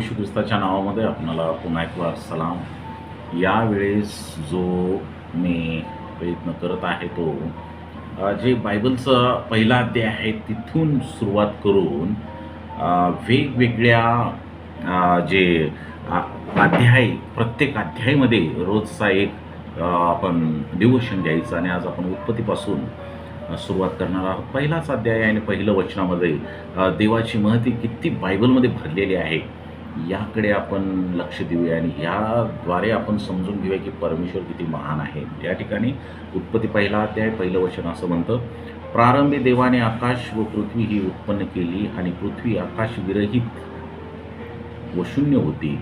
येशू ख्रिस्ताच्या नावामध्ये आपणाला पुन्हा एक वार सलाम. यावेळेस जो मी प्रयत्न करत आहे तो जे बायबलचा पहिला अध्याय आहे तिथून सुरुवात करून वेगवेगळ्या जे आ- अध्याय प्रत्येक अध्यायामध्ये रोजचा एक आपण डिवोशन घ्यायचं आणि आज आपण उत्पत्तीपासून सुरुवात करणार आहोत. पहिलाच अध्याय आणि पहिलं वचनामध्ये देवाची महती किती बायबलमध्ये भरलेली आहे. याकडे आपण लक्ष देऊया आणि ह्याद्वारे आपण समजून घेऊया की परमेश्वर किती महान आहे. या ठिकाणी उत्पत्ती पहिला अध्याय पहिलं वचन असं म्हणतं प्रारंभी देवाने आकाश व पृथ्वी ही उत्पन्न केली आणि पृथ्वी आकाश विरहित व शून्य होती.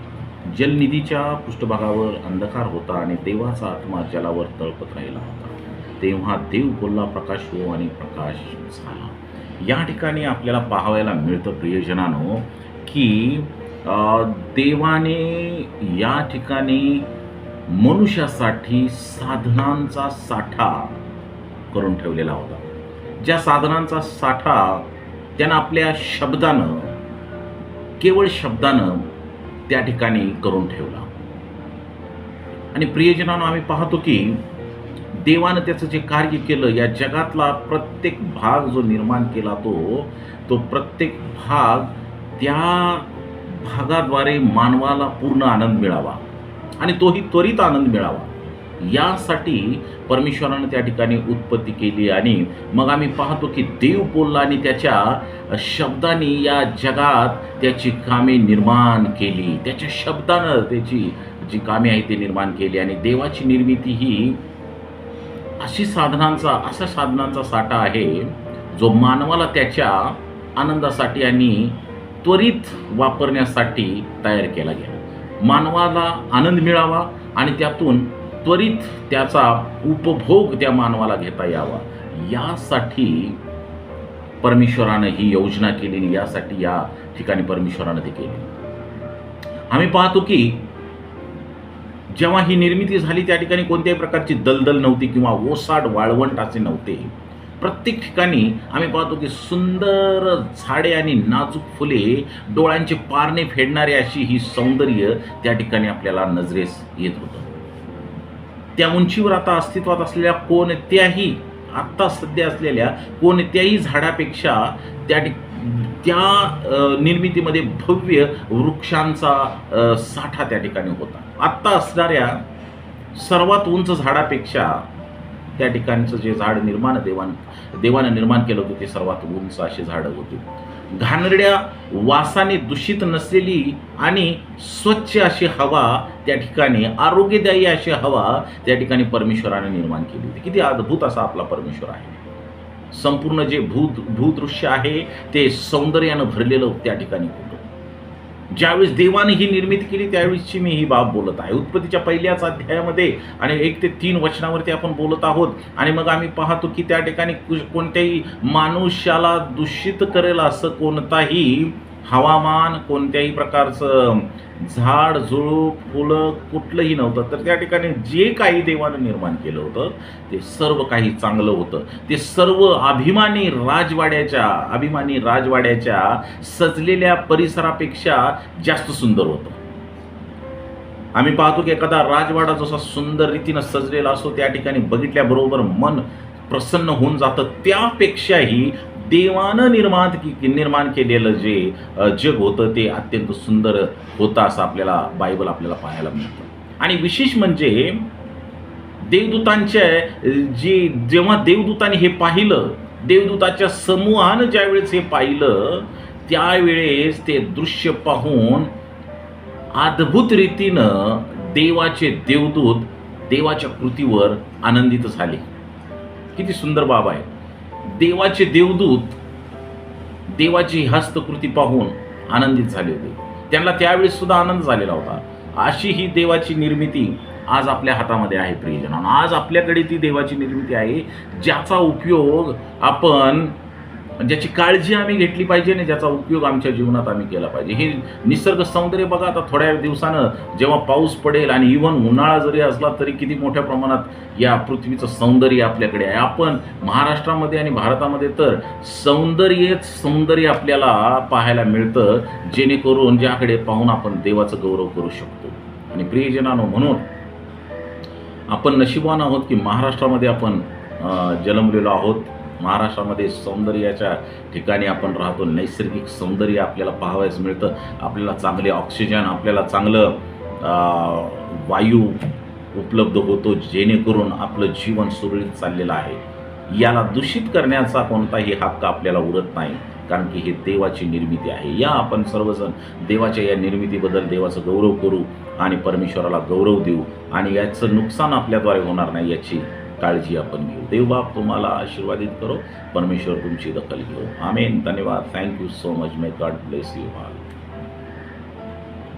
जलनिधीच्या पृष्ठभागावर अंधकार होता आणि देवाचा आत्मा जलावर तळपत राहिला होता. तेव्हा देव बोलला प्रकाश हो आणि प्रकाश झाला. या ठिकाणी आपल्याला पाहायला मिळतं प्रियजनानो की देवाने या ठिकाणी मनुष्यासाठी साधनांचा साठा करून ठेवलेला होता. ज्या साधनांचा साठा त्यानं आपल्या शब्दानं केवळ शब्दानं त्या ठिकाणी करून ठेवला. आणि प्रियजनानं आम्ही पाहतो की देवानं त्याचं जे कार्य केलं या जगातला प्रत्येक भाग जो निर्माण केला तो तो प्रत्येक भाग त्या भागाद्वारे मानवाला पूर्ण आनंद मिळावा आणि तोही त्वरित आनंद मिळावा. यासाठी परमेश्वरानं त्या ठिकाणी उत्पत्ती केली आणि मग आम्ही पाहतो की देव बोलला आणि त्याच्या शब्दाने या जगात त्याची कामे निर्माण केली. त्याच्या शब्दानं त्याची जी कामे आहे ती निर्माण केली आणि देवाची निर्मिती ही अशी साधनांचा असा साधनांचा साठा आहे जो मानवाला त्याच्या आनंदासाठी आणि त्वरित वापरण्यासाठी तयार केला गेला. मानवाला आनंद मिळावा आणि त्यातून त्वरित त्याचा उपभोग त्या मानवाला घेता यावा. यासाठी परमेश्वरानं ही योजना केलेली यासाठी या ठिकाणी परमेश्वरानं ते केली. आम्ही पाहतो की जेव्हा ही निर्मिती झाली त्या ठिकाणी कोणत्याही प्रकारची दलदल नव्हती किंवा ओसाड वाळवंट असे नव्हते. प्रत्येक ठिकाणी आम्ही पाहतो की सुंदर झाडे आणि नाजूक फुले डोळ्यांचे पारणे फेडणारे अशी ही सौंदर्य त्या ठिकाणी आपल्याला नजरेस येत होतं. त्या उंचीवर आता अस्तित्वात असलेल्या कोणत्याही आत्ता सध्या असलेल्या कोणत्याही झाडापेक्षा त्या ठिक त्या निर्मितीमध्ये भव्य वृक्षांचा साठा त्या ठिकाणी होता. आत्ता असणाऱ्या सर्वात उंच झाडापेक्षा त्या ठिकाणचं जे झाड निर्माण देवान देवानं निर्माण केलं होतं ते सर्वात उंच अशी झाडं होती. घाणरड्या वासाने दूषित नसलेली आणि स्वच्छ अशी हवा त्या ठिकाणी आरोग्यदायी अशी हवा त्या ठिकाणी परमेश्वराने निर्माण केली होती. किती अद्भुत असा आपला परमेश्वर आहे. संपूर्ण जे भूत भूदृश्य आहे ते सौंदर्यानं भरलेलं त्या ठिकाणी होतं. ज्यावेळेस देवाने ही निर्मिती केली त्यावेळेसची मी ही बाब बोलत आहे. उत्पत्तीच्या पहिल्याच अध्यायामध्ये आणि एक ते तीन वचनावरती आपण बोलत आहोत. आणि मग आम्ही पाहतो की त्या ठिकाणी कुश- कोणत्याही मानुष्याला दूषित करेल असं कोणताही हवामान कोणत्याही प्रकारचं झाड झुळूप फुलं कुठलंही नव्हतं. तर त्या ठिकाणी जे काही देवानं निर्माण केलं होतं ते सर्व काही चांगलं होतं. ते सर्व अभिमानी राजवाड्याच्या अभिमानी राजवाड्याच्या सजलेल्या परिसरापेक्षा जास्त सुंदर होतं. आम्ही पाहतो की एखादा राजवाडा जसा सुंदर रीतीनं सजलेला असतो त्या ठिकाणी बघितल्याबरोबर मन प्रसन्न होऊन जातं. त्यापेक्षाही देवानं निर्माण की- निर्माण केलेलं जे जग होतं ते अत्यंत सुंदर होतं असं आपल्याला बायबल आपल्याला पाहायला मिळतं. आणि विशेष म्हणजे देवदूतांच्या जे जेव्हा देवदूतांनी हे पाहिलं देवदूताच्या समूहानं ज्यावेळेस हे पाहिलं त्यावेळेस ते दृश्य पाहून अद्भुत रीतीनं देवाचे देवदूत देवाच्या कृतीवर आनंदित झाले. किती सुंदर बाब आहे. देवाचे देवदूत देवाची हस्तकृती पाहून आनंदित झाले होते. त्यांना त्यावेळी सुद्धा आनंद झालेला होता. अशी ही देवाची निर्मिती आज आपल्या हातामध्ये आहे प्रियजनांनो. आज आपल्याकडे ती देवाची निर्मिती आहे ज्याचा उपयोग आपण म्हणजे ज्याची काळजी आम्ही घेतली पाहिजे आणि ज्याचा उपयोग आमच्या जीवनात आम्ही केला पाहिजे. हे निसर्ग सौंदर्य बघा आता थोड्या दिवसानं जेव्हा पाऊस पडेल आणि इव्हन उन्हाळा जरी असला तरी किती मोठ्या प्रमाणात या पृथ्वीचं सौंदर्य आपल्याकडे आहे. आपण महाराष्ट्रामध्ये आणि भारतामध्ये तर सौंदर्यच सौंदर्य आपल्याला पाहायला मिळतं जेणेकरून ज्याकडे पाहून आपण देवाचं गौरव करू शकतो. आणि प्रियजनानो म्हणून आपण नशिबान आहोत की महाराष्ट्रामध्ये आपण जन्मलेलो आहोत. महाराष्ट्रामध्ये सौंदर्याच्या ठिकाणी आपण राहतो. नैसर्गिक सौंदर्य आपल्याला पाहावयास मिळतं. आपल्याला चांगले ऑक्सिजन आपल्याला चांगलं वायू उपलब्ध होतो. जेणेकरून आपलं जीवन सुरळीत चाललेलं आहे. याला दूषित करण्याचा कोणताही हक्क आपल्याला उरत नाही. कारण की हे देवाची निर्मिती आहे. या आपण सर्वजण देवाच्या या निर्मितीबद्दल देवाचं गौरव करू आणि परमेश्वराला गौरव देऊ. आणि याचं नुकसान आपल्याद्वारे होणार नाही याची काळजी आपण घेऊ. देवबाप तुम्हाला आशीर्वादित करो. परमेश्वर तुमची दखल घेऊ आमेन. धन्यवाद. Thank you so much may God bless you all